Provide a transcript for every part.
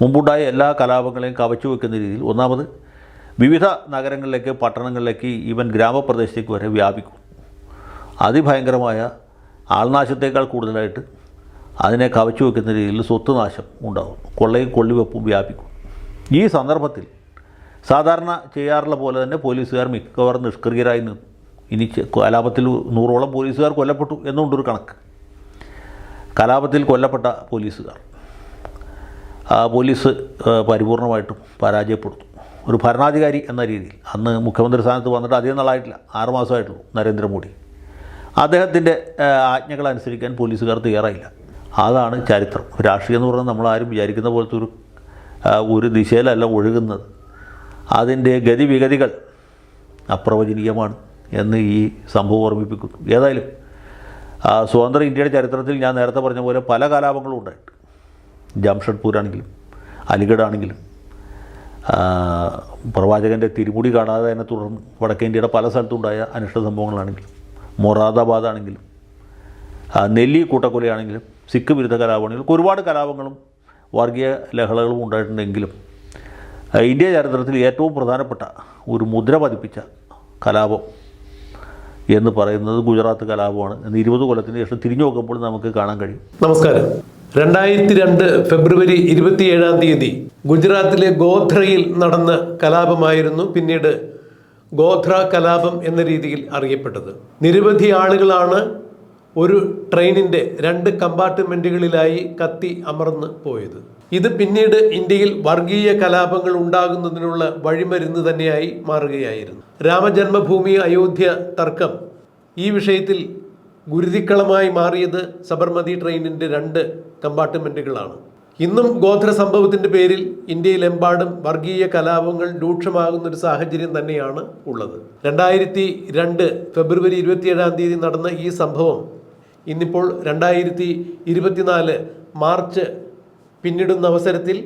മുമ്പുണ്ടായ എല്ലാ കലാപങ്ങളെയും കവച്ചു വെക്കുന്ന രീതിയിൽ ഒന്നാമത് വിവിധ നഗരങ്ങളിലേക്ക് പട്ടണങ്ങളിലേക്ക് ഈവൻ ഗ്രാമപ്രദേശത്തേക്ക് വരെ വ്യാപിക്കും. അതിഭയങ്കരമായ ആൾനാശത്തേക്കാൾ കൂടുതലായിട്ട് അതിനെ കവച്ചു വെക്കുന്ന രീതിയിൽ സ്വത്ത് നാശം ഉണ്ടാകും കൊള്ളയും കൊള്ളിവെപ്പും വ്യാപിക്കും. ഈ സന്ദർഭത്തിൽ സാധാരണ ചെയ്യാറുള്ള പോലെ തന്നെ പോലീസുകാർ മിക്കവാറും നിഷ്ക്രിയരായി നിന്നു. ഇനി കലാപത്തിൽ നൂറോളം പോലീസുകാർ കൊല്ലപ്പെട്ടു എന്നുകൊണ്ടൊരു കണക്ക്. കലാപത്തിൽ കൊല്ലപ്പെട്ട പോലീസുകാർ. പോലീസ് പരിപൂർണമായിട്ടും പരാജയപ്പെടുത്തു ഒരു ഭരണാധികാരി എന്ന രീതിയിൽ. അന്ന് മുഖ്യമന്ത്രി സ്ഥാനത്ത് വന്നിട്ട് അധികം നാളായിട്ടില്ല. ആറുമാസമായിട്ടുള്ളൂ നരേന്ദ്രമോദി. അദ്ദേഹത്തിന്റെ ആജ്ഞകൾ അനുസരിക്കാൻ പോലീസുകാർ തയ്യാറായില്ല. അതാണ് ചരിത്രം. രാഷ്ട്രീയം എന്ന് പറഞ്ഞാൽ നമ്മളാരും വിചാരിക്കുന്ന പോലത്തെ ഒരു ഒരു ദിശയിലല്ല ഒഴുകുന്നത്. അതിന്റെ ഗതിവിഗതികൾ അപ്രവചനീയമാണ് എന്ന് ഈ സംഭവം ഓർമ്മിപ്പിക്കുന്നു. ഏതായാലും സ്വതന്ത്ര ഇന്ത്യയുടെ ചരിത്രത്തിൽ ഞാൻ നേരത്തെ പറഞ്ഞ പോലെ പല കലാപങ്ങളും ഉണ്ടായിട്ട് ജംഷഡ്പൂർ ആണെങ്കിലും അലിഗഡ് ആണെങ്കിലും പ്രവാചകന്റെ തിരുമുടി കാണാതെ തന്നെ തുടർന്ന് വടക്കേ ഇന്ത്യയുടെ പല സ്ഥലത്തുണ്ടായ അനിഷ്ട സംഭവങ്ങളാണെങ്കിലും മൊറാദാബാദ് ആണെങ്കിലും നെല്ലി കൂട്ടക്കൊലയാണെങ്കിലും സിഖ് വിരുദ്ധ കലാപമാണെങ്കിലും ഒരുപാട് കലാപങ്ങളും വർഗീയ ലഹളകളും ഉണ്ടായിട്ടുണ്ടെങ്കിലും ഇന്ത്യ ചരിത്രത്തിൽ ഏറ്റവും പ്രധാനപ്പെട്ട ഒരു മുദ്ര പതിപ്പിച്ച കലാപം എന്ന് പറയുന്നത് ഗുജറാത്ത് കലാപമാണ്. എന്ന് ഇരുപത് കൊല്ലത്തിന് ശേഷം തിരിഞ്ഞു നോക്കുമ്പോൾ നമുക്ക് കാണാൻ കഴിയും. നമസ്കാരം. രണ്ടായിരത്തി രണ്ട് ഫെബ്രുവരി ഇരുപത്തിയേഴാം തീയതി ഗുജറാത്തിലെ ഗോധ്രയിൽ നടന്ന കലാപമായിരുന്നു പിന്നീട് ഗോധ്ര കലാപം എന്ന രീതിയിൽ അറിയപ്പെട്ടത്. നിരവധി ആളുകളാണ് ഒരു ട്രെയിനിന്റെ രണ്ട് കമ്പാർട്ട്മെന്റുകളിലായി കത്തി അമർന്ന് പോയത്. ഇത് പിന്നീട് ഇന്ത്യയിൽ വർഗീയ കലാപങ്ങൾ ഉണ്ടാകുന്നതിനുള്ള വഴിമരുന്ന് തന്നെയായി മാറുകയായിരുന്നു. രാമജന്മഭൂമി അയോധ്യ തർക്കം ഈ വിഷയത്തിൽ ഗുരുതിക്കളമായി മാറിയത് സബർമതി ട്രെയിനിന്റെ രണ്ട് കമ്പാർട്ട്മെന്റുകളാണ്. ഇന്നും ഗോത്ര സംഭവത്തിന്റെ പേരിൽ ഇന്ത്യയിലെമ്പാടും വർഗീയ കലാപങ്ങൾ രൂക്ഷമാകുന്ന ഒരു സാഹചര്യം തന്നെയാണ് ഉള്ളത്. രണ്ടായിരത്തി രണ്ട് ഫെബ്രുവരി ഇരുപത്തിയേഴാം തീയതി നടന്ന ഈ സംഭവം ഇന്നിപ്പോൾ രണ്ടായിരത്തി ഇരുപത്തിനാല് മാർച്ച് പിന്നിടുന്ന അവസരത്തിൽ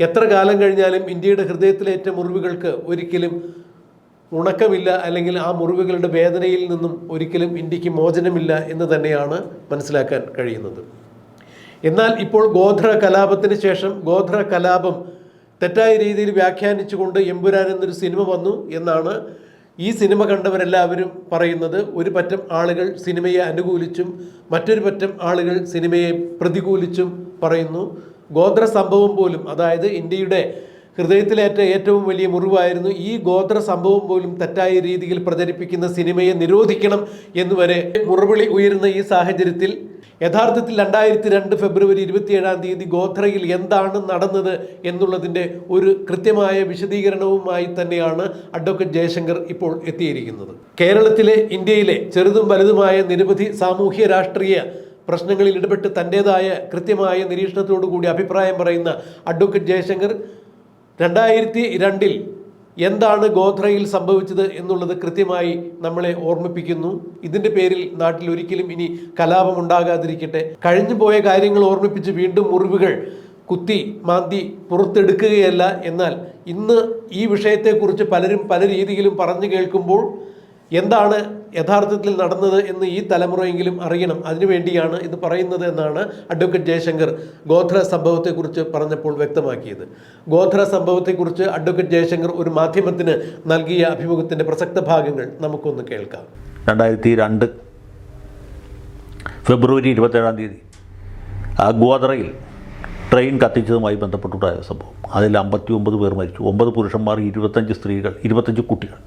എത്ര കാലം കഴിഞ്ഞാലും ഇന്ത്യയുടെ ഹൃദയത്തിലേറ്റ മുറിവുകൾക്ക് ഒരിക്കലും ഉണക്കമില്ല അല്ലെങ്കിൽ ആ മുറിവുകളുടെ വേദനയിൽ നിന്നും ഒരിക്കലും ഇന്ത്യയ്ക്ക് മോചനമില്ല എന്ന് തന്നെയാണ് മനസ്സിലാക്കാൻ കഴിയുന്നത്. എന്നാൽ ഇപ്പോൾ ഗോധ്ര കലാപത്തിന് ശേഷം ഗോധ്ര കലാപം തെറ്റായ രീതിയിൽ വ്യാഖ്യാനിച്ചുകൊണ്ട് എമ്പുരാൻ എന്നൊരു സിനിമ വന്നു എന്നാണ് ഈ സിനിമ കണ്ടവരെല്ലാവരും പറയുന്നത്. ഒരു പറ്റം ആളുകൾ സിനിമയെ അനുകൂലിച്ചും മറ്റൊരു പറ്റം ആളുകൾ സിനിമയെ പ്രതികൂലിച്ചും പറയുന്നു. ഗോത്ര സംഭവം പോലും അതായത് ഇന്ത്യയുടെ ഹൃദയത്തിലേറ്റ ഏറ്റവും വലിയ മുറിവായിരുന്നു ഈ ഗോത്ര സംഭവം പോലും തെറ്റായ രീതിയിൽ പ്രചരിപ്പിക്കുന്ന സിനിമയെ നിരോധിക്കണം എന്നുവരെ മുറവിളി ഉയരുന്ന ഈ സാഹചര്യത്തിൽ യഥാർത്ഥത്തിൽ രണ്ടായിരത്തി രണ്ട് ഫെബ്രുവരി ഇരുപത്തിയേഴാം തീയതി ഗോത്രയിൽ എന്താണ് നടന്നത് എന്നുള്ളതിന്റെ ഒരു കൃത്യമായ വിശദീകരണവുമായി തന്നെയാണ് അഡ്വക്കേറ്റ് ജയശങ്കർ ഇപ്പോൾ എത്തിയിരിക്കുന്നത്. കേരളത്തിലെ ഇന്ത്യയിലെ ചെറുതും വലുതുമായ നിരവധി സാമൂഹ്യ രാഷ്ട്രീയ പ്രശ്നങ്ങളിൽ ഇടപെട്ട് തന്റെതായ കൃത്യമായ നിരീക്ഷണത്തോടു കൂടി അഭിപ്രായം പറയുന്ന അഡ്വക്കേറ്റ് ജയശങ്കർ രണ്ടായിരത്തി രണ്ടിൽ എന്താണ് ഗോധ്രയിൽ സംഭവിച്ചത് എന്നുള്ളത് കൃത്യമായി നമ്മളെ ഓർമ്മിപ്പിക്കുന്നു. ഇതിന്റെ പേരിൽ നാട്ടിൽ ഒരിക്കലും ഇനി കലാപം ഉണ്ടാകാതിരിക്കട്ടെ. കഴിഞ്ഞു പോയ കാര്യങ്ങൾ ഓർമ്മിപ്പിച്ച് വീണ്ടും മുറിവുകൾ കുത്തി മാന്തി പുറത്തെടുക്കുകയല്ല. എന്നാൽ ഇന്ന് ഈ വിഷയത്തെക്കുറിച്ച് പലരും പല രീതിയിലും പറഞ്ഞു കേൾക്കുമ്പോൾ എന്താണ് യഥാർത്ഥത്തിൽ നടന്നത് എന്ന് ഈ തലമുറയെങ്കിലും അറിയണം. അതിനുവേണ്ടിയാണ് ഇത് പറയുന്നത് എന്നാണ് അഡ്വക്കേറ്റ് ജയശങ്കർ ഗോത്ര സംഭവത്തെക്കുറിച്ച് പറഞ്ഞപ്പോൾ വ്യക്തമാക്കിയത്. ഗോത്ര സംഭവത്തെക്കുറിച്ച് അഡ്വക്കേറ്റ് ജയശങ്കർ ഒരു മാധ്യമത്തിന് നൽകിയ അഭിമുഖത്തിന്റെ പ്രസക്ത ഭാഗങ്ങൾ നമുക്കൊന്ന് കേൾക്കാം. രണ്ടായിരത്തി രണ്ട് ഫെബ്രുവരി ഇരുപത്തേഴാം തീയതി ആ ഗോത്രയിൽ ട്രെയിൻ കത്തിച്ചതുമായി ബന്ധപ്പെട്ടുണ്ടായ സംഭവം. അതിൽ അമ്പത്തി ഒമ്പത് പേർ മരിച്ചു. ഒമ്പത് പുരുഷന്മാർ ഇരുപത്തഞ്ച് സ്ത്രീകൾ ഇരുപത്തഞ്ച് കുട്ടികൾ.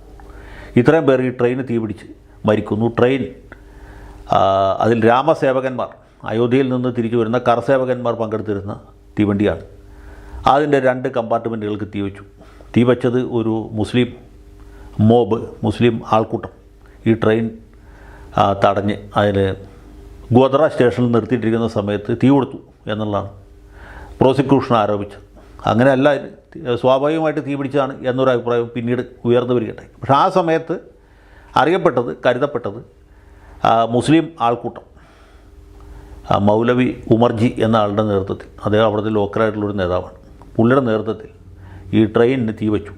ഇത്രയും പേർ ഈ ട്രെയിന് തീപിടിച്ച് മരിക്കുന്നു. ട്രെയിൻ അതിൽ രാമസേവകന്മാർ അയോധ്യയിൽ നിന്ന് തിരിച്ചു വരുന്ന കർസേവകന്മാർ പങ്കെടുത്തിരുന്ന തീവണ്ടിയാണ്. അതിന്റെ രണ്ട് കമ്പാർട്ട്മെന്റുകൾക്ക് തീ വച്ചു. തീ വച്ചത് ഒരു മുസ്ലിം മോബ് മുസ്ലിം ആൾക്കൂട്ടം. ഈ ട്രെയിൻ തടഞ്ഞ് അതിൽ ഗോദ്ര സ്റ്റേഷനിൽ നിർത്തിയിട്ടിരിക്കുന്ന സമയത്ത് തീ കൊടുത്തു എന്നുള്ളതാണ് പ്രോസിക്യൂഷൻ ആരോപിച്ചത്. അങ്ങനെയല്ല സ്വാഭാവികമായിട്ട് തീ പിടിച്ചതാണ് എന്നൊരു അഭിപ്രായം പിന്നീട് ഉയർന്നു വരികട്ടെ പക്ഷേ ആ സമയത്ത് അറിയപ്പെട്ടത് കരുതപ്പെട്ടത് മുസ്ലിം ആൾക്കൂട്ടം. മൗലവി ഉമർജി എന്ന ആളുടെ നേതൃത്വത്തിൽ അദ്ദേഹം അവിടുത്തെ ലോക്കലായിട്ടുള്ളൊരു നേതാവാണ്. പുള്ളിയുടെ നേതൃത്വത്തിൽ ഈ ട്രെയിനിന് തീ വെച്ചു.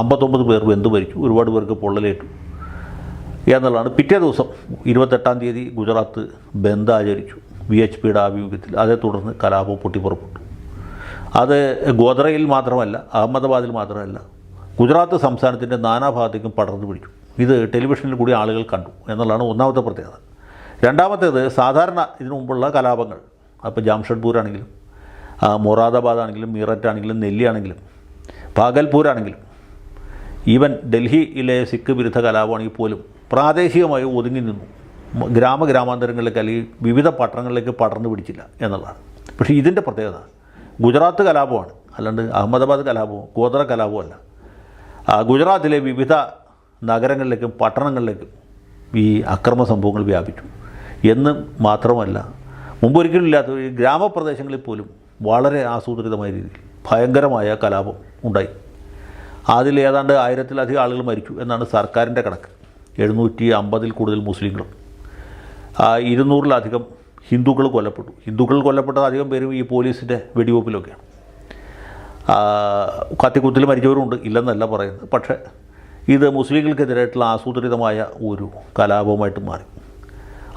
അമ്പത്തൊമ്പത് പേർ വെന്തു മരിച്ചു ഒരുപാട് പേർക്ക് പൊള്ളലേറ്റു എന്നുള്ളതാണ്. പിറ്റേ ദിവസം ഇരുപത്തെട്ടാം തീയതി ഗുജറാത്ത് ബന്ദ് ആചരിച്ചു വി എച്ച് പിയുടെ ആഭിമുഖ്യത്തിൽ. അതേ തുടർന്ന് കലാപം പൊട്ടിപ്പുറപ്പെട്ടു. അത് ഗോദ്രയിൽ മാത്രമല്ല അഹമ്മദാബാദിൽ മാത്രമല്ല ഗുജറാത്ത് സംസ്ഥാനത്തിന്റെ നാനാഭാഗത്തേക്കും പടർന്നു പിടിച്ചു. ഇത് ടെലിവിഷനിൽ കൂടി ആളുകൾ കണ്ടു എന്നുള്ളതാണ് ഒന്നാമത്തെ പ്രത്യേകത. രണ്ടാമത്തേത് സാധാരണ ഇതിനു മുമ്പുള്ള കലാപങ്ങൾ. അപ്പോൾ ജാംഷഡ്പൂർ ആണെങ്കിലും മൊറാദാബാദ് ആണെങ്കിലും മീററ്റ് ആണെങ്കിലും നെല്ലി ആണെങ്കിലും ഭാഗൽപൂർ ആണെങ്കിലും ഈവൻ ഡൽഹിയിലെ സിഖ് വിരുദ്ധ കലാപമാണെങ്കിൽ പോലും പ്രാദേശികമായി ഒതുങ്ങി നിന്നു. ഗ്രാമ ഗ്രാമാന്തരങ്ങളിലേക്ക് അല്ലെങ്കിൽ വിവിധ പട്ടണങ്ങളിലേക്ക് പടർന്നു പിടിച്ചില്ല എന്നുള്ളതാണ്. പക്ഷേ ഇതിന്റെ പ്രത്യേകത ഗുജറാത്ത് കലാപമാണ്. അല്ലാണ്ട് അഹമ്മദാബാദ് കലാപമോ ഗോത്ര കലാപമോ അല്ല. ഗുജറാത്തിലെ വിവിധ നഗരങ്ങളിലേക്കും പട്ടണങ്ങളിലേക്കും ഈ അക്രമ സംഭവങ്ങൾ വ്യാപിച്ചു. എന്ന് മാത്രമല്ല മുമ്പൊരിക്കലും ഇല്ലാത്ത ഈ ഗ്രാമപ്രദേശങ്ങളിൽ പോലും വളരെ ആസൂത്രിതമായ രീതിയിൽ ഭയങ്കരമായ കലാപം ഉണ്ടായി. അതിൽ ഏതാണ്ട് ആയിരത്തിലധികം ആളുകൾ മരിച്ചു എന്നാണ് സർക്കാരിന്റെ കണക്ക്. എഴുന്നൂറ്റി അമ്പതിൽ കൂടുതൽ മുസ്ലിങ്ങളും. ഇരുന്നൂറിലധികം ഹിന്ദുക്കൾ കൊല്ലപ്പെട്ടു. ഹിന്ദുക്കൾ കൊല്ലപ്പെട്ട അധികം പേരും ഈ പോലീസിന്റെ വെടിവെപ്പിലൊക്കെയാണ്. കത്തിക്കുത്തിൽ മരിച്ചവരുണ്ട് ഇല്ലെന്നല്ല പറയുന്നത്. പക്ഷേ ഇത് മുസ്ലിങ്ങൾക്കെതിരായിട്ടുള്ള ആസൂത്രിതമായ ഒരു കലാപമായിട്ട് മാറി.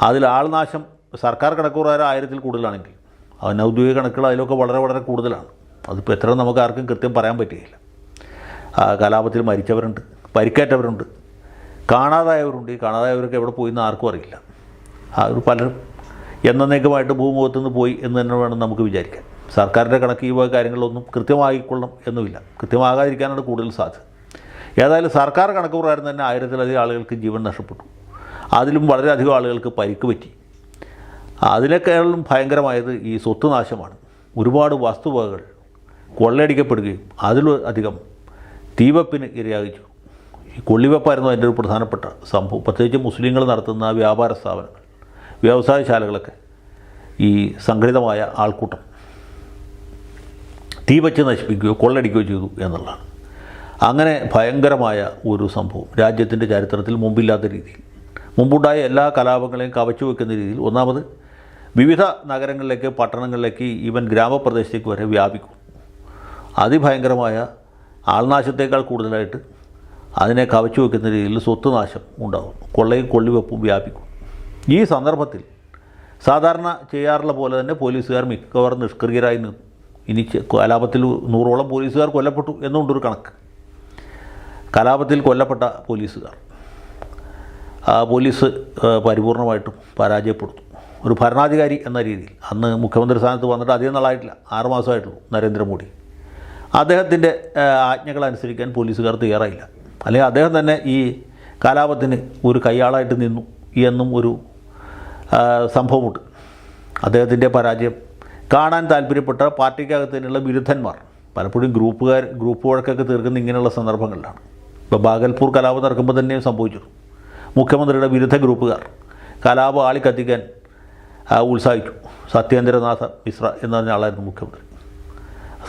അതിൽ ആൾനാശം സർക്കാർ കണക്ക് ആയിരത്തിൽ കൂടുതലാണെങ്കിൽ അനൗദ്യോഗിക കണക്കുകൾ അതിലൊക്കെ വളരെ വളരെ കൂടുതലാണ്. അതിപ്പോൾ എത്ര നമുക്ക് ആർക്കും കൃത്യം പറയാൻ പറ്റുകയില്ല. കലാപത്തിൽ മരിച്ചവരുണ്ട് പരിക്കേറ്റവരുണ്ട് കാണാതായവരുണ്ട്. ഈ കാണാതായവരൊക്കെ എവിടെ പോയി എന്ന് ആർക്കും അറിയില്ല. ഒരു പലരും എന്നേക്കുമായിട്ട് ഭൂമുഖത്ത് നിന്ന് പോയി എന്ന് തന്നെ വേണം നമുക്ക് വിചാരിക്കാൻ. സർക്കാരിന്റെ കണക്ക് ഈ കാര്യങ്ങളൊന്നും കൃത്യമായിക്കൊള്ളും എന്നുമില്ല. കൃത്യമാകാതിരിക്കാനാണ് കൂടുതൽ സാധ്യത. ഏതായാലും സർക്കാർ കണക്ക് പ്രകാരം തന്നെ ആയിരത്തിലധികം ആളുകൾക്ക് ജീവൻ നഷ്ടപ്പെട്ടു. അതിലും വളരെയധികം ആളുകൾക്ക് പരിക്ക് പറ്റി. അതിനേക്കാളും ഭയങ്കരമായത് ഈ സ്വത്ത് നാശമാണ്. ഒരുപാട് വസ്തുവകകൾ കൊള്ളയടിക്കപ്പെടുകയും അതിലും അധികം തീവെപ്പിന് ഇരയാകിച്ചു ഈ കൊള്ളിവെപ്പായിരുന്നു അതിന്റെ ഒരു പ്രധാനപ്പെട്ട സംഭവം. പ്രത്യേകിച്ച് മുസ്ലിങ്ങൾ നടത്തുന്ന വ്യാപാര സ്ഥാപനങ്ങൾ വ്യവസായശാലകളൊക്കെ ഈ സംഘടിതമായ ആൾക്കൂട്ടം തീ വച്ച് നശിപ്പിക്കുകയോ കൊള്ളടിക്കുകയോ ചെയ്തു എന്നുള്ളതാണ്. അങ്ങനെ ഭയങ്കരമായ ഒരു സംഭവം. രാജ്യത്തിന്റെ ചരിത്രത്തിൽ മുമ്പില്ലാത്ത രീതിയിൽ. മുമ്പുണ്ടായ എല്ലാ കലാപങ്ങളെയും കവച്ചു വെക്കുന്ന രീതിയിൽ. ഒന്നാമത് വിവിധ നഗരങ്ങളിലേക്ക് പട്ടണങ്ങളിലേക്ക് ഈവൻ ഗ്രാമപ്രദേശത്തേക്ക് വരെ വ്യാപിക്കും. അതിഭയങ്കരമായ ആൾനാശത്തേക്കാൾ കൂടുതലായിട്ട് അതിനെ കവച്ചു വെക്കുന്ന രീതിയിൽ സ്വത്ത് നാശം ഉണ്ടാകും. കൊള്ളയും കൊള്ളിവെപ്പും വ്യാപിക്കും. ഈ സന്ദർഭത്തിൽ സാധാരണ ചെയ്യാറുള്ള പോലെ തന്നെ പോലീസുകാർ മിക്കവാറും നിഷ്ക്രിയരായി നിന്നു. ഇനി കലാപത്തിൽ നൂറോളം പോലീസുകാർ കൊല്ലപ്പെട്ടു എന്നുകൊണ്ടൊരു കണക്ക്. കലാപത്തിൽ കൊല്ലപ്പെട്ട പോലീസുകാർ. ആ പോലീസ് പരിപൂർണമായിട്ടും പരാജയപ്പെടുത്തും ഒരു ഭരണാധികാരി എന്ന രീതിയിൽ. അന്ന് മുഖ്യമന്ത്രി സ്ഥാനത്ത് വന്നിട്ട് അധികം നാളായിട്ടില്ല. ആറുമാസമായിട്ടുള്ളൂ നരേന്ദ്രമോദി. അദ്ദേഹത്തിന്റെ ആജ്ഞകൾ അനുസരിക്കാൻ പോലീസുകാർ തയ്യാറായില്ല. അല്ലെങ്കിൽ അദ്ദേഹം തന്നെ ഈ കലാപത്തിന് ഒരു കയ്യാളായിട്ട് നിന്നു എന്നും ഒരു സംഭവമുണ്ട്. അദ്ദേഹത്തിന്റെ പരാജയം കാണാൻ താല്പര്യപ്പെട്ട പാർട്ടിക്കകത്ത് വിരുദ്ധന്മാർ പലപ്പോഴും ഗ്രൂപ്പുകാർ ഗ്രൂപ്പ് വഴക്കൊക്കെ തീർക്കുന്ന ഇങ്ങനെയുള്ള സന്ദർഭങ്ങളിലാണ്. ഇപ്പോൾ ബാഗൽപൂർ കലാപം നടക്കുമ്പോൾ തന്നെ സംഭവിച്ചു. മുഖ്യമന്ത്രിയുടെ വിരുദ്ധ ഗ്രൂപ്പുകാർ കലാപം ആളിക്കത്തിക്കാൻ കത്തിക്കാൻ ഉത്സാഹിച്ചു. സത്യേന്ദ്രനാഥ മിശ്ര എന്ന് പറഞ്ഞ ആളായിരുന്നു മുഖ്യമന്ത്രി.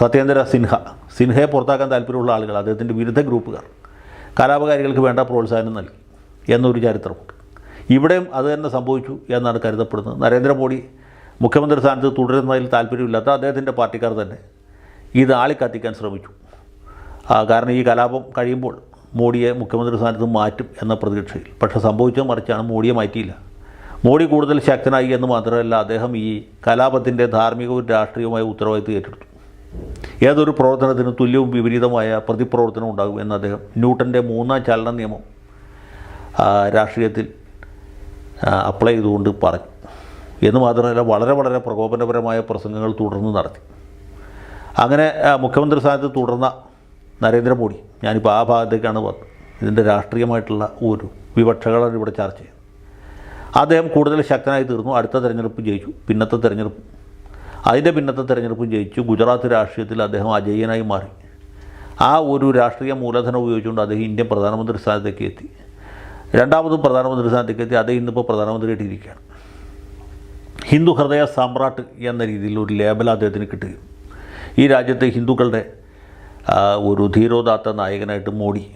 സത്യേന്ദ്ര സിൻഹ. സിൻഹയെ പുറത്താക്കാൻ താല്പര്യമുള്ള ആളുകൾ അദ്ദേഹത്തിന്റെ വിരുദ്ധ ഗ്രൂപ്പുകാർ കലാപകാരികൾക്ക് വേണ്ട പ്രോത്സാഹനം നൽകി എന്നൊരു ചരിത്രമുണ്ട്. ഇവിടെയും അത് തന്നെ സംഭവിച്ചു എന്നാണ് കരുതപ്പെടുന്നത്. നരേന്ദ്രമോദി മുഖ്യമന്ത്രി സ്ഥാനത്ത് തുടരുന്നതിൽ താല്പര്യമില്ലാത്ത അദ്ദേഹത്തിന്റെ പാർട്ടിക്കാർ തന്നെ ഇത് ആളിക്കത്തിക്കാൻ ശ്രമിച്ചു. കാരണം ഈ കലാപം കഴിയുമ്പോൾ മോഡിയെ മുഖ്യമന്ത്രി സ്ഥാനത്ത് മാറ്റും എന്ന പ്രതീക്ഷയിൽ. പക്ഷേ സംഭവിച്ചത് മറിച്ചാണ് മോഡിയെ മാറ്റിയില്ല. മോഡി കൂടുതൽ ശക്തനായി എന്ന് മാത്രമല്ല അദ്ദേഹം ഈ കലാപത്തിന്റെ ധാർമ്മികവും രാഷ്ട്രീയവുമായ ഉത്തരവാദിത്വം ഏറ്റെടുത്തു. ഏതൊരു പ്രവർത്തനത്തിനും തുല്യവും വിപരീതമായ പ്രതിപ്രവർത്തനം ഉണ്ടാകും എന്ന് അദ്ദേഹം ന്യൂട്ടന്റെ മൂന്നാം ചലന നിയമം രാഷ്ട്രീയത്തിൽ അപ്ലൈ ചെയ്തുകൊണ്ട് പറഞ്ഞു. എന്ന് മാത്രമല്ല വളരെ വളരെ പ്രകോപനപരമായ പ്രസംഗങ്ങൾ തുടർന്ന് നടത്തി. അങ്ങനെ മുഖ്യമന്ത്രി സ്ഥാനത്ത് തുടർന്ന നരേന്ദ്രമോദി. ഞാനിപ്പോൾ ആ ഭാഗത്തേക്കാണ് വന്നത് ഇതിന്റെ രാഷ്ട്രീയമായിട്ടുള്ള ഒരു വിവക്ഷകളാണ് ഇവിടെ ചർച്ച ചെയ്യുന്നത്. അദ്ദേഹം കൂടുതൽ ശക്തനായി തീർന്നു. അടുത്ത തെരഞ്ഞെടുപ്പ് ജയിച്ചു. പിന്നത്തെ തെരഞ്ഞെടുപ്പ്. അതിന്റെ പിന്നത്തെ തെരഞ്ഞെടുപ്പ് ജയിച്ചു. ഗുജറാത്ത് രാഷ്ട്രീയത്തിൽ അദ്ദേഹം അജയ്യനായി മാറി. ആ ഒരു രാഷ്ട്രീയ മൂലധനം ഉപയോഗിച്ചുകൊണ്ട് അദ്ദേഹം ഇന്ത്യൻ പ്രധാനമന്ത്രി സ്ഥാനത്തേക്ക് എത്തി. രണ്ടാമതും പ്രധാനമന്ത്രി സ്ഥാനത്തേക്ക് എത്തി. അദ്ദേഹം ഇന്നിപ്പോൾ പ്രധാനമന്ത്രിയായിട്ട് ഇരിക്കുകയാണ് ഹിന്ദു ഹൃദയ സാമ്രാട്ട് എന്ന രീതിയിൽ ഒരു ലേബൽ അദ്ദേഹത്തിന് കിട്ടുകയും ഈ രാജ്യത്തെ ഹിന്ദുക്കളുടെ ഒരു ധീരോദാത്ത നായകനായിട്ട് മോഡി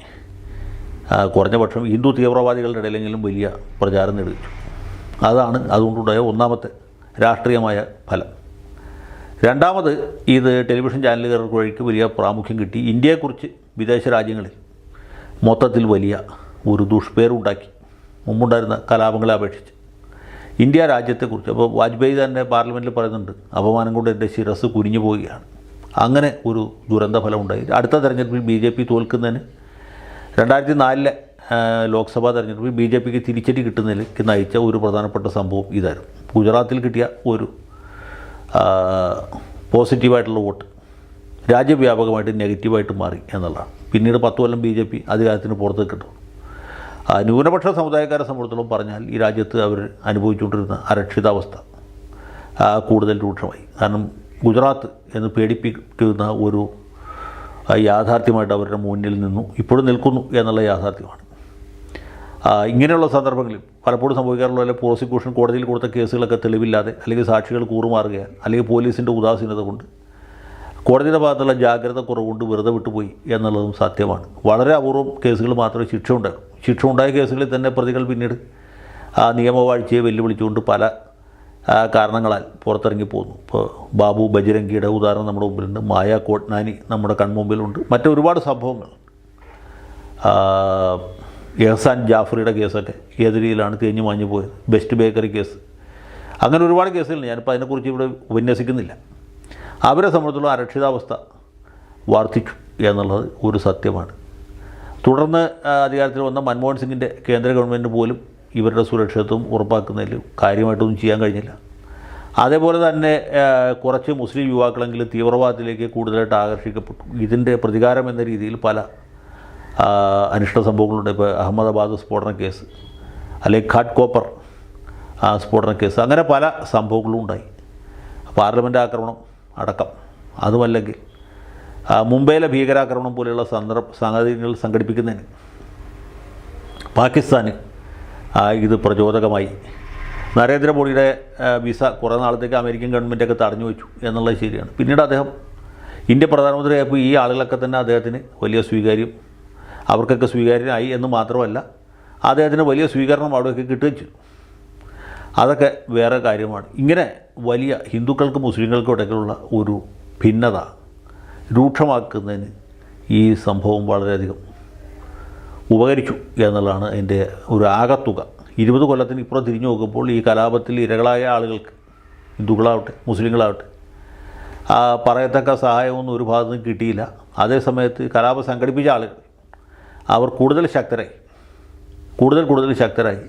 കുറഞ്ഞ പക്ഷം ഹിന്ദു തീവ്രവാദികളുടെ ഇടയിലെങ്കിലും വലിയ പ്രചാരം നേടിച്ചു അതാണ് അതുകൊണ്ടുണ്ടായ ഒന്നാമത്തെ രാഷ്ട്രീയമായ ഫലം. രണ്ടാമത് ഇത് ടെലിവിഷൻ ചാനലുകാർക്ക് വഴിക്ക് വലിയ പ്രാമുഖ്യം കിട്ടി. ഇന്ത്യയെക്കുറിച്ച് വിദേശ രാജ്യങ്ങളിൽ മൊത്തത്തിൽ വലിയ ഒരു ദുഷ്പേരുണ്ടാക്കി. മുമ്പുണ്ടായിരുന്ന കലാപങ്ങളെ അപേക്ഷിച്ച്. ഇന്ത്യ രാജ്യത്തെക്കുറിച്ച്. അപ്പോൾ വാജ്പേയി തന്നെ പാർലമെന്റിൽ പറയുന്നുണ്ട് അപമാനം കൊണ്ട് എന്റെ ശിരസ് കുനിഞ്ഞു പോവുകയാണ്. അങ്ങനെ ഒരു ദുരന്ത ഫലമുണ്ടായി അടുത്ത തെരഞ്ഞെടുപ്പിൽ ബി ജെ പി തോൽക്കുന്നതിന് രണ്ടായിരത്തി നാലിലെ ലോക്സഭാ തെരഞ്ഞെടുപ്പിൽ ബി ജെ പിക്ക് തിരിച്ചടി കിട്ടുന്നതിലേക്ക് നയിച്ച ഒരു പ്രധാനപ്പെട്ട സംഭവം ഇതായിരുന്നു. ഗുജറാത്തിൽ കിട്ടിയ ഒരു പോസിറ്റീവായിട്ടുള്ള വോട്ട് രാജ്യവ്യാപകമായിട്ട് നെഗറ്റീവായിട്ട് മാറി എന്നുള്ളതാണ്. പിന്നീട് പത്ത് കൊല്ലം ബി ജെ പി അധികാരത്തിന് പുറത്ത് കിട്ടും ന്യൂനപക്ഷ സമുദായക്കാരെ സംബന്ധിച്ചിടത്തോളം പറഞ്ഞാൽ ഈ രാജ്യത്ത് അവർ അനുഭവിച്ചുകൊണ്ടിരുന്ന അരക്ഷിതാവസ്ഥ കൂടുതൽ രൂക്ഷമായി. കാരണം ഗുജറാത്ത് എന്ന് പേടിപ്പിക്കുന്ന ഒരു യാഥാർത്ഥ്യമായിട്ട് അവരുടെ മുന്നിൽ നിന്നു. ഇപ്പോഴും നിൽക്കുന്നു എന്നുള്ള യാഥാർത്ഥ്യമാണ്. ഇങ്ങനെയുള്ള സന്ദർഭങ്ങളിൽ പലപ്പോഴും സംഭവിക്കാറുള്ള പോലെ പ്രോസിക്യൂഷൻ കോടതിയിൽ കൊടുത്ത കേസുകളൊക്കെ തെളിവില്ലാതെ അല്ലെങ്കിൽ സാക്ഷികൾ കൂറുമാറുകയാണ്. അല്ലെങ്കിൽ പോലീസിന്റെ ഉദാസീനത കൊണ്ട്. കോടതിയുടെ ഭാഗത്തുള്ള ജാഗ്രത കുറവുകൊണ്ട് വെറുതെ വിട്ടുപോയി എന്നുള്ളതും സത്യമാണ്. വളരെ അപൂർവം കേസുകൾ മാത്രമേ ശിക്ഷ ഉണ്ടാകും. ശിക്ഷ ഉണ്ടായ കേസുകളിൽ തന്നെ പ്രതികൾ പിന്നീട് ആ നിയമവാഴ്ചയെ വെല്ലുവിളിച്ചുകൊണ്ട് പല കാരണങ്ങളാൽ പുറത്തിറങ്ങി പോകുന്നു ഇപ്പോൾ ബാബു ബജരംഗിയുടെ ഉദാഹരണം നമ്മുടെ മുമ്പിലുണ്ട്. മായ കോട്നാനി നമ്മുടെ കൺമുമ്പിലുണ്ട്. മറ്റൊരുപാട് സംഭവങ്ങൾ. എഹ്സാൻ ജാഫറിയുടെ കേസൊക്കെ ഏത് രീതിയിലാണ് തേഞ്ഞു മാഞ്ഞു പോയത്. Best bakery case. അങ്ങനെ ഒരുപാട് കേസുകൾ ഞാനിപ്പോൾ അതിനെക്കുറിച്ച് ഇവിടെ ഉപന്യസിക്കുന്നില്ല. അവരെ സംബന്ധിച്ചുള്ള അരക്ഷിതാവസ്ഥ വർദ്ധിച്ചു എന്നുള്ളത് ഒരു സത്യമാണ്. തുടർന്ന് അധികാരത്തിൽ വന്ന മൻമോഹൻ സിംഗിന്റെ കേന്ദ്ര ഗവൺമെന്റ് പോലും ഇവരുടെ സുരക്ഷിതത്വം ഉറപ്പാക്കുന്നതിൽ കാര്യമായിട്ടൊന്നും ചെയ്യാൻ കഴിഞ്ഞില്ല. അതേപോലെ തന്നെ കുറച്ച് മുസ്ലിം യുവാക്കളെങ്കിലും തീവ്രവാദത്തിലേക്ക് കൂടുതലായിട്ട് ആകർഷിക്കപ്പെട്ടു. ഇതിന്റെ പ്രതികാരം എന്ന രീതിയിൽ പല അനിഷ്ട സംഭവങ്ങളുണ്ട്. ഇപ്പോൾ അഹമ്മദാബാദ് സ്ഫോടന കേസ് അല്ലെങ്കിൽ ഘാട്ട് കോപ്പർ സ്ഫോടന കേസ് അങ്ങനെ പല സംഭവങ്ങളും ഉണ്ടായി. പാർലമെന്റ് ആക്രമണം അടക്കം. അതുമല്ലെങ്കിൽ മുംബൈയിലെ ഭീകരാക്രമണം പോലെയുള്ള സന്ദർഭ സംഗതികൾ സംഘടിപ്പിക്കുന്നതിന് പാകിസ്ഥാന് ഇത് പ്രചോദകമായി. നരേന്ദ്രമോദിയുടെ വിസ കുറേ നാളത്തേക്ക് അമേരിക്കൻ ഗവൺമെന്റൊക്കെ തടഞ്ഞു വെച്ചു എന്നുള്ളത് ശരിയാണ്. പിന്നീട് അദ്ദേഹം ഇന്ത്യ പ്രധാനമന്ത്രിയായപ്പോൾ ഈ ആളുകളൊക്കെ തന്നെ അദ്ദേഹത്തിന് വലിയ സ്വീകാര്യം അവർക്കൊക്കെ സ്വീകാര്യനായി എന്ന് മാത്രമല്ല അദ്ദേഹത്തിന് വലിയ സ്വീകരണം അവിടെയൊക്കെ കിട്ടുകയും ചെയ്തു. അതൊക്കെ വേറെ കാര്യമാണ്. ഇങ്ങനെ വലിയ ഹിന്ദുക്കൾക്കും മുസ്ലിങ്ങൾക്കും ഇടയ്ക്കുള്ള ഒരു ഭിന്നത രൂക്ഷമാക്കുന്നതിന് ഈ സംഭവം വളരെയധികം ഉപകരിച്ചു എന്നുള്ളതാണ് എന്റെ ഒരു ആകത്തുക. ഇരുപത് കൊല്ലത്തിന് ഇപ്പുറം തിരിഞ്ഞു നോക്കുമ്പോൾ ഈ കലാപത്തിൽ ഇരകളായ ആളുകൾക്ക് ഹിന്ദുക്കളാവട്ടെ മുസ്ലിങ്ങളാവട്ടെ ആ, പറയത്തക്ക സഹായമൊന്നും ഒരു ഭാഗത്തു നിന്ന് കിട്ടിയില്ല അതേസമയത്ത് കലാപം സംഘടിപ്പിച്ച ആളുകൾ അവർ കൂടുതൽ ശക്തരായി. കൂടുതൽ കൂടുതൽ ശക്തരായി.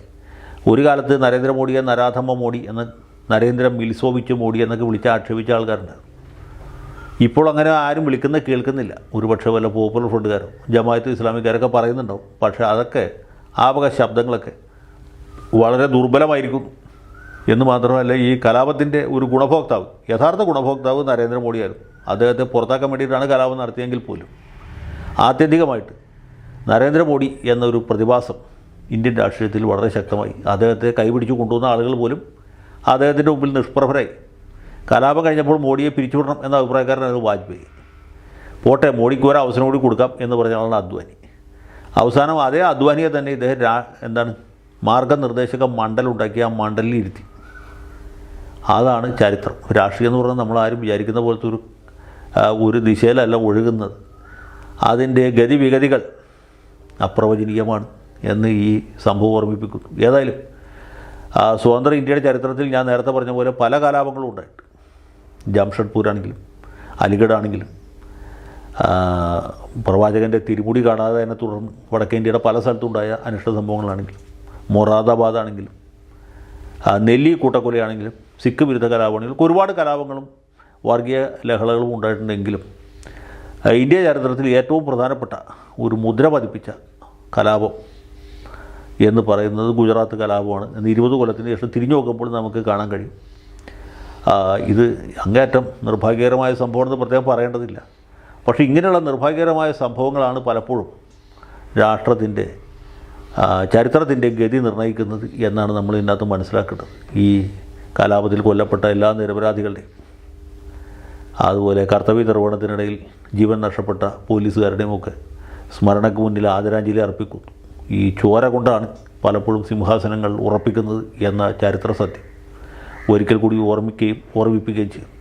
ഒരു കാലത്ത് നരേന്ദ്രമോദിയെ നരാധമ്മ മോഡി എന്ന് നരേന്ദ്ര മിൽസോവിച്ച് മോഡി എന്നൊക്കെ വിളിച്ച് ആക്ഷേപിച്ച ആൾക്കാരുണ്ട്. ഇപ്പോൾ അങ്ങനെ ആരും വിളിക്കുന്ന കേൾക്കുന്നില്ല. ഒരുപക്ഷെ വല്ല പോപ്പുലർ ഫ്രണ്ടുകാരോ ജമായത്ത് ഇസ്ലാമിക്കാരൊക്കെ പറയുന്നുണ്ടാവും. പക്ഷേ അതൊക്കെ ആ വക ശബ്ദങ്ങളൊക്കെ വളരെ ദുർബലമായിരിക്കും. എന്ന് മാത്രമല്ല ഈ കലാപത്തിന്റെ ഒരു ഗുണഭോക്താവ് യഥാർത്ഥ ഗുണഭോക്താവ് നരേന്ദ്രമോദിയായിരുന്നു. അദ്ദേഹത്തെ പുറത്താക്കാൻ വേണ്ടിയിട്ടാണ് കലാപം നടത്തിയെങ്കിൽ പോലും. ആത്യന്തികമായിട്ട് നരേന്ദ്രമോദി എന്നൊരു പ്രതിഭാസം ഇന്ത്യൻ രാഷ്ട്രീയത്തിൽ വളരെ ശക്തമായി അദ്ദേഹത്തെ കൈപിടിച്ചു കൊണ്ടുവന്ന ആളുകൾ പോലും അദ്ദേഹത്തിന്റെ മുമ്പിൽ നിഷ്പ്രഭരായി. കലാപം കഴിഞ്ഞപ്പോൾ മോഡിയെ പിരിച്ചുവിടണം എന്ന അഭിപ്രായക്കാരനായിരുന്നു വാജ്പേയി. പോട്ടെ മോഡിക്ക് ഒരു അവസരം കൂടി കൊടുക്കാം എന്ന് പറഞ്ഞ ആളാണ് അദ്വാനി. അവസാനം അതേ അദ്വാനിയെ തന്നെ ഇദ്ദേഹം രാ എന്താണ് മാർഗനിർദ്ദേശക മണ്ഡലമുണ്ടാക്കി ആ മണ്ഡലിൽ ഇരുത്തി. അതാണ് ചരിത്രം. രാഷ്ട്രീയം എന്ന് പറഞ്ഞാൽ നമ്മളാരും വിചാരിക്കുന്ന പോലത്തെ ഒരു ഒരു ദിശയിലല്ല ഒഴുകുന്നത്. അതിന്റെ ഗതിവിഗതികൾ അപ്രവചനീയമാണ് എന്ന് ഈ സംഭവം ഓർമ്മിപ്പിക്കുന്നു. ഏതായാലും സ്വതന്ത്ര ഇന്ത്യയുടെ ചരിത്രത്തിൽ ഞാൻ നേരത്തെ പറഞ്ഞ പോലെ പല കലാപങ്ങളും ഉണ്ടായിട്ട് ജംഷഡ്പൂർ ആണെങ്കിലും അലിഗഡ് ആണെങ്കിലും പ്രവാചകന്റെ തിരുമുടി കാണാതെ തന്നെ തുടർന്ന് വടക്കേ ഇന്ത്യയുടെ പല സ്ഥലത്തുണ്ടായ അനിഷ്ട സംഭവങ്ങളാണെങ്കിലും മൊറാദാബാദ് ആണെങ്കിലും നെല്ലി കൂട്ടക്കൊലയാണെങ്കിലും സിഖ് വിരുദ്ധ കലാപമാണെങ്കിലും ഒരുപാട് കലാപങ്ങളും വർഗീയ ലഹളകളും ഉണ്ടായിട്ടുണ്ടെങ്കിലും ഇന്ത്യ ചരിത്രത്തിൽ ഏറ്റവും പ്രധാനപ്പെട്ട ഒരു മുദ്ര പതിപ്പിച്ച കലാപം എന്ന് പറയുന്നത് ഗുജറാത്ത് കലാപമാണ്. എന്ന് ഇരുപത് കൊല്ലത്തിന് ശേഷം തിരിഞ്ഞു നോക്കുമ്പോൾ നമുക്ക് കാണാൻ കഴിയും. ഇത് അങ്ങേറ്റം നിർഭാഗ്യകരമായ സംഭവമെന്ന് പ്രത്യേകം പറയേണ്ടതില്ല. പക്ഷേ ഇങ്ങനെയുള്ള നിർഭാഗ്യകരമായ സംഭവങ്ങളാണ് പലപ്പോഴും രാഷ്ട്രത്തിന്റെ ചരിത്രത്തിന്റെ ഗതി നിർണയിക്കുന്നത് എന്നാണ് നമ്മൾ ഇതിനകത്ത് മനസ്സിലാക്കേണ്ടത്. ഈ കലാപത്തിൽ കൊല്ലപ്പെട്ട എല്ലാ നിരപരാധികളുടെയും അതുപോലെ കർത്തവ്യ നിർവഹണത്തിനിടയിൽ ജീവൻ നഷ്ടപ്പെട്ട പോലീസുകാരുടെയും ഒക്കെ സ്മരണയ്ക്ക് മുന്നിൽ ആദരാഞ്ജലി അർപ്പിക്കുന്നു. ഈ ചോര കൊണ്ടാണ് പലപ്പോഴും സിംഹാസനങ്ങൾ ഉറപ്പിക്കുന്നത് എന്ന ചരിത്ര സത്യം. ഒരിക്കൽ കൂടി ഓർമ്മിക്കുകയും ഓർമ്മിപ്പിക്കുകയും ചെയ്യും.